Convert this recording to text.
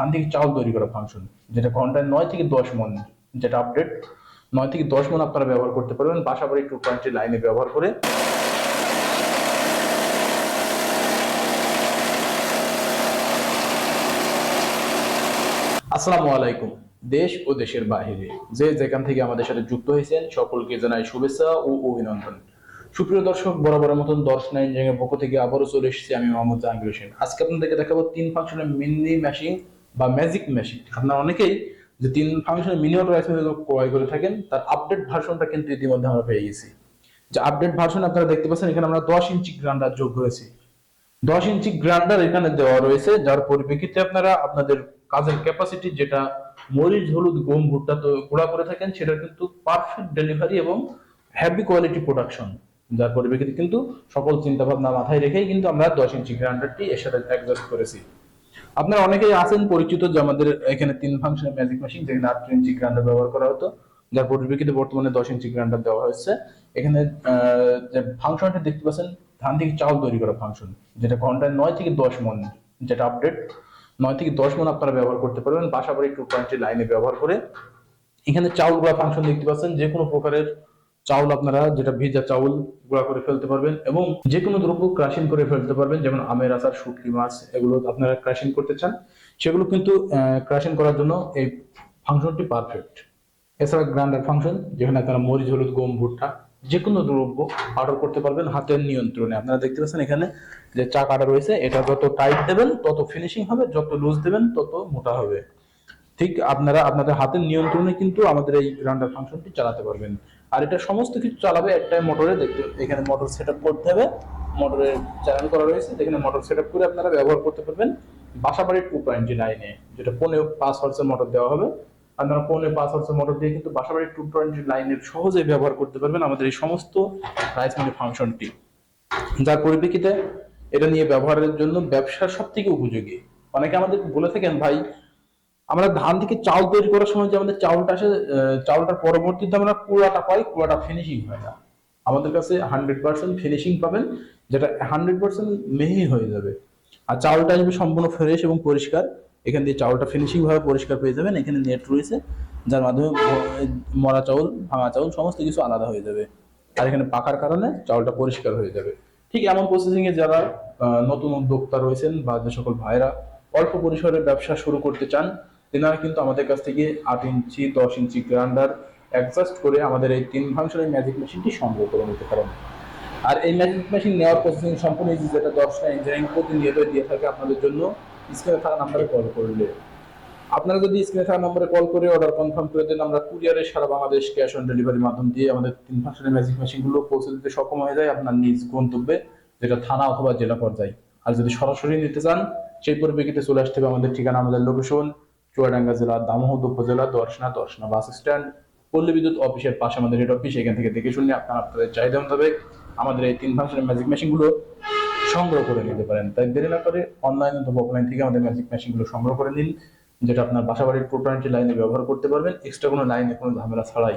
ধান থেকে চাউল তৈরি করা ফাংশন যেটা ঘন্টায় নয় থেকে দশ মন, যেটা আপডেট নয় থেকে দশ মন আপনারা ব্যবহার করতে পারবেন। বাসাবাড়ি টু টোয়েন্টি লাইনে ব্যবহার করে। আসসালামু আলাইকুম। দেশ ও দেশের বাহিরে যে যেখান থেকে আমাদের সাথে যুক্ত হয়েছেন, সকলকে জানাই শুভেচ্ছা ও অভিনন্দন। সুপ্রিয় দর্শক, বরাবরের মতন দর্শন ইঞ্জিনিয়ারিং এর পক্ষ থেকে আবারও চলে এসেছি আমি মোহাম্মদ জাহাঙ্গীর হোসেন। আজকে আপনাদেরকে দেখাবো তিন ফাংশনের মিনি মেশিন বা ম্যাজিক মেশিন আপনারা অনেকেই যে তিন ফাংশনের মিনি অটো রাইস ক্রয় করে থাকেন, তার আপডেট ভার্সনটা কিন্তু ইতিমধ্যে আমরা পেয়ে গেছি। যে আপডেট ভার্সন আপনারা দেখতে পাচ্ছেন, এখানে আমরা দশ ইঞ্চি গ্রান্ডার যোগ করেছি। দশ ইঞ্চি গ্রান্ডার এখানে দেওয়া রয়েছে, যার পরিপ্রেক্ষিতে আপনারা আপনাদের কাজের ক্যাপাসিটি যেটা মরিচ, হলুদ, গম, ভুট্টা তো গুঁড়া করে থাকেন সেটা কিন্তু পারফেক্ট ডেলিভারি এবং হ্যাভি কোয়ালিটি প্রোডাকশন যার পরিপ্রেক্ষিতে কিন্তু সকল চিন্তা ভাবনা মাথায় রেখেই কিন্তু আমরা দশ ইঞ্চি গ্রাইন্ডারটি এর সাথে অ্যাডজাস্ট করেছি। আপনারা অনেকেই আছেন পরিচিত যে আমাদের এখানে তিন ফাংশনের ম্যাজিক মেশিন যেখানে আট ইঞ্চি গ্রাইন্ডার ব্যবহার করা হতো, যার পরিপ্রেক্ষিতে বর্তমানে দশ ইঞ্চি গ্রাইন্ডার দেওয়া হয়েছে। এখানে যে ফাংশনটা দেখতে পাচ্ছেন, ধান থেকে চাউল তৈরি করা ফাংশন যেটা ঘন্টায় নয় থেকে দশ মন যেটা আপডেট নয় থেকে দশ মন আপনারা ব্যবহার করতে পারবেন, পাশাপাশি টু টোয়েন্টি লাইনে ব্যবহার করে। এখানে চাউল গুঁড়া ফাংশন দেখতে পাচ্ছেন যে কোনো প্রকারের চাউল আপনারা যেটা ভিজা চাউল গুঁড়া করে ফেলতে পারবেন এবং যে কোনো দ্রব্য ক্রাশিং করে ফেলতে পারবেন, যেমন আমের আচার, শুটকি মাছ, এগুলো আপনারা ক্রাশিং করতে চান, সেগুলো কিন্তু ক্রাশিং করার জন্য এই ফাংশনটি পারফেক্ট এছাড়া গ্রাইন্ডার ফাংশন যেখানে আপনারা মরিচ, হলুদ, গম, ভুট্টা যে কোনো দ্রব্য অর্ডার করতে পারবেন হাতের নিয়ন্ত্রণে। আপনারা দেখতে পাচ্ছেন এখানে যে চা কাটা রয়েছে, এটা যত টাইট দেবেন, তত ফিনিশিং হবে, যত লুজ দেবেন, তত মোটা হবে। ঠিক আপনারা আপনাদের হাতের নিয়ন্ত্রণে কিন্তু আমাদের এই গ্রাইন্ডার ফাংশনটি চালাতে পারবেন। আর এটা সমস্ত কিছু চালাবে একটাই মোটরে, দেখতে এখানে মোটর সেট আপ করতে হবে। মোটরের চ্যানেল করা রয়েছে, যেখানে মোটর সেট করে আপনারা ব্যবহার করতে পারবেন বাসাবাড়ির টু টোয়েন্টি লাইনে যেটা পনেরো পাঁচ হর্সের মোটর দেওয়া হবে। আপনারা পনেরো পাঁচ হর্সের মোটর দিয়ে কিন্তু বাসাবাড়ির টু টোয়েন্টি লাইনের সহজে ব্যবহার করতে পারবেন আমাদের এই সমস্ত রাইস মিল ফাংশনটি যার পরিপ্রেক্ষিতে এটা নিয়ে ব্যবহারের জন্য ব্যবসা সব থেকে উপযোগী। অনেকে আমাদের বলে থাকেন, ভাই আমরা ধান থেকে চাউল তৈরি করার সময় যে আমাদের চাউলটা আসে চাউলটার পরবর্তীতে আমরা কুড়াটা পাই, কুড়াটা ফিনিশিং হয় না। আমাদের কাছে হান্ড্রেড পার্সেন্ট ফিনিশিং পাবেন, যেটা হান্ড্রেড পার্সেন্ট মেহি হয়ে যাবে। আর চাউলটা আসবে সম্পূর্ণ ফ্রেশ এবং পরিষ্কার। এখান দিয়ে চাউলটা ফিনিশিং ভাবে পরিষ্কার পেয়ে যাবেন। এখানে নেট রয়েছে, যার মাধ্যমে মরা চাউল, ভাঙা চাউল, সমস্ত কিছু আলাদা হয়ে যাবে। আর এখানে পাকার কারণে চাউলটা পরিষ্কার হয়ে যাবে। ঠিক এমন প্রসেসিংয়ে যারা নতুন উদ্যোক্তা রয়েছেন বা যে সকল ভাইরা অল্প পরিসরে ব্যবসা শুরু করতে চান তেনারা কিন্তু আমাদের কাছ থেকে আট ইঞ্চি, দশ ইঞ্চি গ্রাইন্ডার অ্যাডজাস্ট করে আমাদের এই তিন ফাংশনের ম্যাজিক মেশিনটি সংগ্রহ করে নিতে পারেন। আর এই ম্যাজিক মেশিন নেওয়ার প্রসেসিং সম্পূর্ণ যেটা দশটা ইঞ্জিনিয়ারিং প্রতিনিয়ত দিয়ে থাকে আপনাদের জন্য স্ক্রিনে থাকা নাম্বারে কল করলে। আপনারা যদি স্ক্রিনে থাকা নম্বরে কল করে অর্ডার কনফার্ম করে দেন, আমরা কুরিয়ারে সারা বাংলাদেশ ক্যাশ অন ডেলিভারির মাধ্যম দিয়ে আমাদের তিন ফাংশনের ম্যাজিক মেশিনগুলো পৌঁছে দিতে সক্ষম হয়ে যায় আপনার নিজ গন্তব্যে, যেটা থানা অথবা জেলা পর্যায়ে। আর যদি সরাসরি নিতে চান, সেই পরিপ্রেক্ষিতে চলে আসতে হবে আমাদের ঠিকানা, আমাদের লোকেশন চুয়াডাঙ্গা জেলা দামোহদ উপজেলা, দর্শনা দর্শনা বাস স্ট্যান্ড, পল্লী বিদ্যুৎ অফিসের পাশে আমাদের হেড অফিস এখান থেকে দেখে শুনে আপনারা আপনাদের চাহিদা মোতাবেক আমাদের এই তিন ফাংশনের ম্যাজিক মেশিনগুলো সংগ্রহ করে নিতে পারেন। তাই দেরি না করে অনলাইন অথবা অফলাইন থেকে আমাদের ম্যাজিক মেশিনগুলো সংগ্রহ করে নিন, যেটা আপনার বাসাবাড়ির টোটালিটি লাইনে ব্যবহার করতে পারবেন। এক্সট্রা কোনো লাইনে কোনো ঝামেলা ছাড়াই।